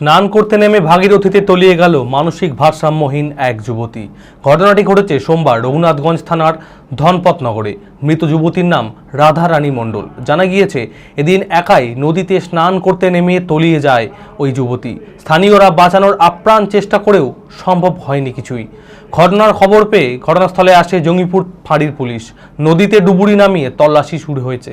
স্নান করতে নেমে ভাগীরথীতে তলিয়ে গেল মানসিক ভারসাম্যহীন এক যুবতী। ঘটনাটি ঘটেছে সোমবার রঘুনাথগঞ্জ থানার ধনপতনগরে মৃত যুবতীর নাম রাধা রানী মণ্ডল। জানা গিয়েছে, এদিন একাই নদীতে স্নান করতে নেমে তলিয়ে যায় ওই যুবতী। স্থানীয়রা বাঁচানোর আপ্রাণ চেষ্টা করেও সম্ভব হয়নি কিছুই। ঘটনার খবর পেয়ে ঘটনাস্থলে আসে জঙ্গিপুর ফাঁড়ির পুলিশ। নদীতে ডুবুরি নামিয়ে তল্লাশি শুরু হয়েছে।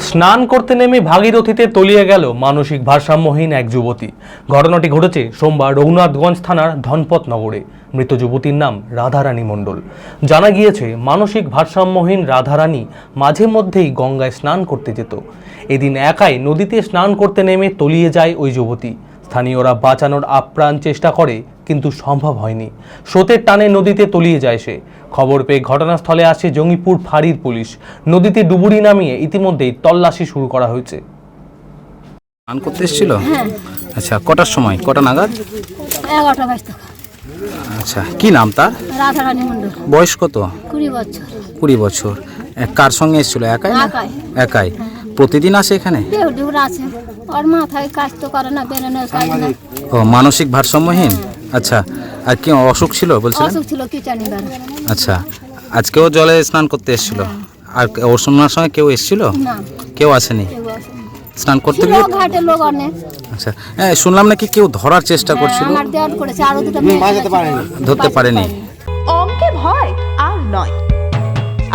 স্নান করতে নেমে ভাগীরথীতে তলিয়ে গেল মানসিক ভারসাম্যহীন এক যুবতী। ঘটনাটি ঘটেছে সোমবার রঘুনাথগঞ্জ থানার ধনপত নগরে। মৃত যুবতীর নাম রাধারানী মণ্ডল। জানা গিয়েছে, মানসিক ভারসাম্যহীন রাধারানী মাঝে মধ্যেই গঙ্গায় স্নান করতে যেত। এদিন একাই নদীতে স্নান করতে নেমে তলিয়ে যায় ওই যুবতী। স্থানীয়রা বাঁচানোর আপ্রাণ চেষ্টা করে কিন্তু সম্ভব হয়নি। স্রোতের টানে নদীতে তলিয়ে যায় সে। খবর পেয়ে ঘটনাস্থলে আসে জঙ্গিপুর ফাঁড়ির পুলিশ। নদীতে ডুবুরি নামিয়ে ইতিমধ্যেই তল্লাশি শুরু করা হয়েছে। স্নান করতে এসেছিল? আচ্ছা কটার সময়? কটা নাগাদ? আচ্ছা কি নাম তার? বয়স কত? কুড়ি বছর। কুড়ি বছর। কার সঙ্গে এসেছিল? একাই। একাই। প্রতিদিন আসে এখানে? দেউ আছে ওর মাথায় কাজ তো করে না বেরোনো কাজ না। ও মানসিক ভারসাম্যহীন? আচ্ছা আর কি অসুখ ছিল বলছিলেন? অসুখ ছিল কি জানি বেরো। আচ্ছা আজকেও জলে স্নান করতে এসেছিল? আর ওর সঙ্গে সঙ্গে কেউ এসেছিল? না। কেউ আসেনি? স্নান করতে গিয়ে? ঘাটের লোক অনেক। আচ্ছা হ্যাঁ শুনলাম নাকি কেউ ধরার চেষ্টা করছিল? আমার দেওয়ার করেছে আরও দুটো মেয়ে ধরতে পারেনি।